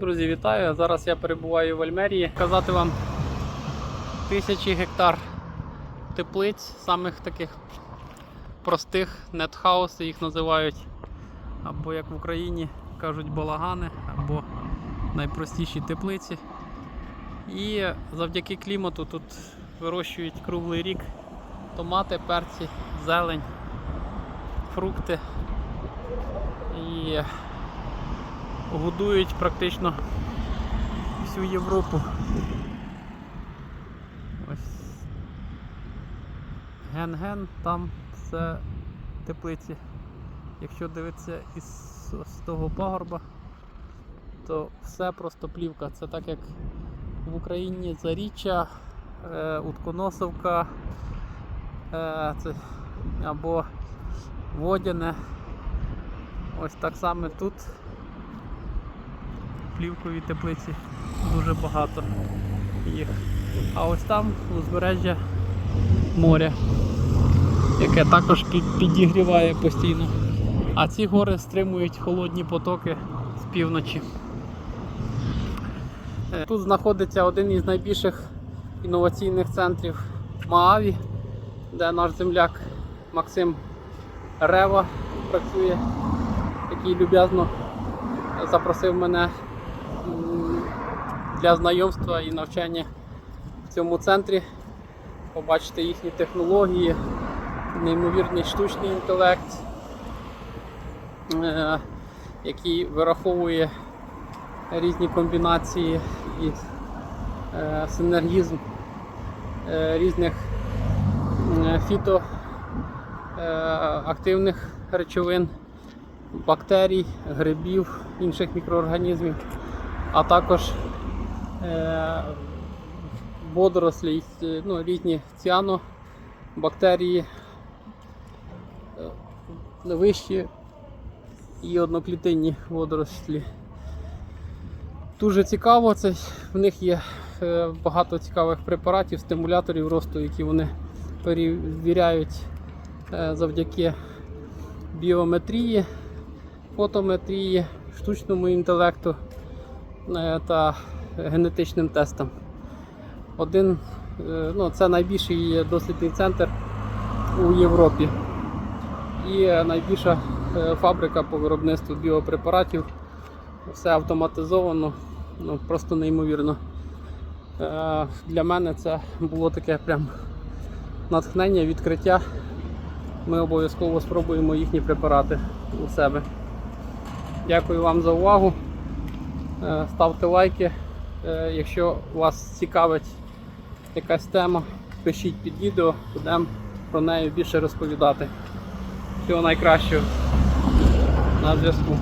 Друзі, вітаю! Зараз я перебуваю в Альмерії. Казати вам тисячі гектар теплиць, самих таких простих нетхауси їх називають. Або як в Україні кажуть балагани, або найпростіші теплиці. І завдяки клімату тут вирощують круглий рік томати, перці, зелень, фрукти. І годують практично всю Європу. Ось ген-ген, там це теплиці. Якщо дивитися із з того пагорба, то все просто плівка. Це так як в Україні Заріччя, е, Утконосовка, е, це, або Водяне. Ось так само тут плівкові теплиці дуже багато їх. А ось там узбережжя моря, яке також підігріває постійно. А ці гори стримують холодні потоки з півночі. Е, Тут знаходиться один із найбільших інноваційних центрів Мааві, де наш земляк Максим Рева працює, який люб'язно запросив мене для знайомства і навчання в цьому центрі, побачити їхні технології, неймовірний штучний інтелект, е, який вираховує різні комбінації і е, синергізм е, різних е, фіто е, активних речовин, бактерій, грибів, інших мікроорганізмів, а також е, водорослі, е, ну, різні ціанобактерії, е, вищі і одноклітинні водорослі. Дуже цікаво, це в них є багато цікавих препаратів, стимуляторів росту, які вони перевіряють завдяки біометрії, фотометрії, штучному інтелекту та генетичним тестам. Один, е, ну, це найбільший дослідний центр у Європі і е, найбільша е, фабрика по виробництву біопрепаратів. Все автоматизовано, ну, просто неймовірно. Е, Для мене це було таке прям натхнення, відкриття. Ми обов'язково спробуємо їхні препарати у себе. Дякую вам за увагу. Е, Ставте лайки. Е, Якщо вас цікавить якась тема, пишіть під відео, будемо про неї більше розповідати. Всього найкращого на зв'язку.